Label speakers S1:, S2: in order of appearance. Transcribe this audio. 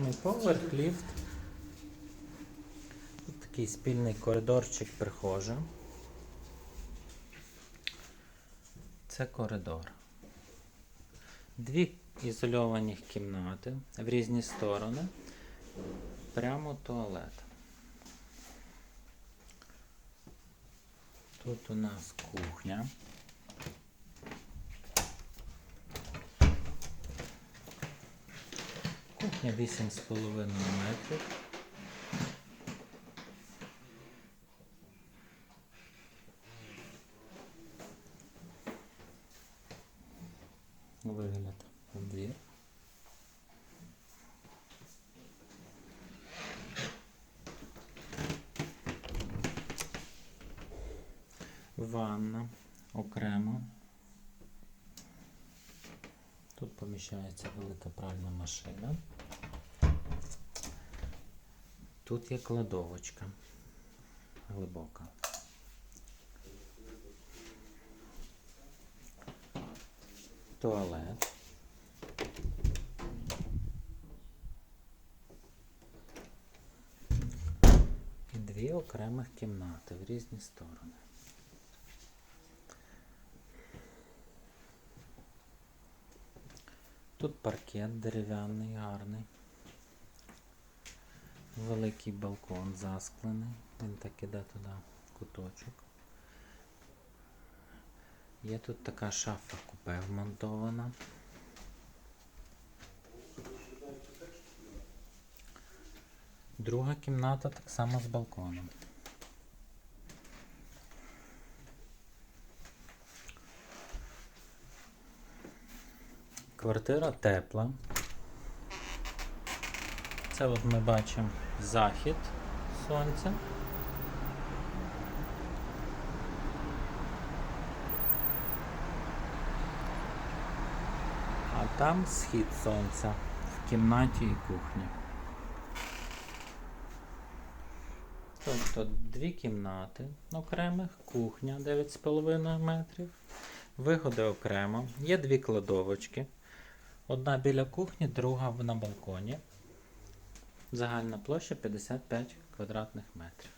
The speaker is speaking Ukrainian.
S1: Восьмий поверх, ліфт. Тут такий спільний коридорчик прихожа. Це коридор. Дві ізольовані кімнати в різні сторони. Прямо туалет. Тут у нас кухня. Кухня 8,5 метрів. Вигляд у двір. Ванна окремо. Тут поміщається велика пральна машина. Тут є кладовочка глибока. Туалет. І дві окремих кімнати в різні сторони. Тут паркет дерев'яний, гарний. Великий балкон засклений. Він так іде туди куточок. Є тут така шафа купе вмонтована. Друга кімната так само з балконом. Квартира тепла. Це от ми бачимо захід сонця. А там схід сонця в кімнаті і кухні. Тобто дві кімнати окремих, кухня 9,5 метрів, виходи окремо, є дві кладовочки. Одна біля кухні, друга на балконі. Загальна площа 55 квадратних метрів.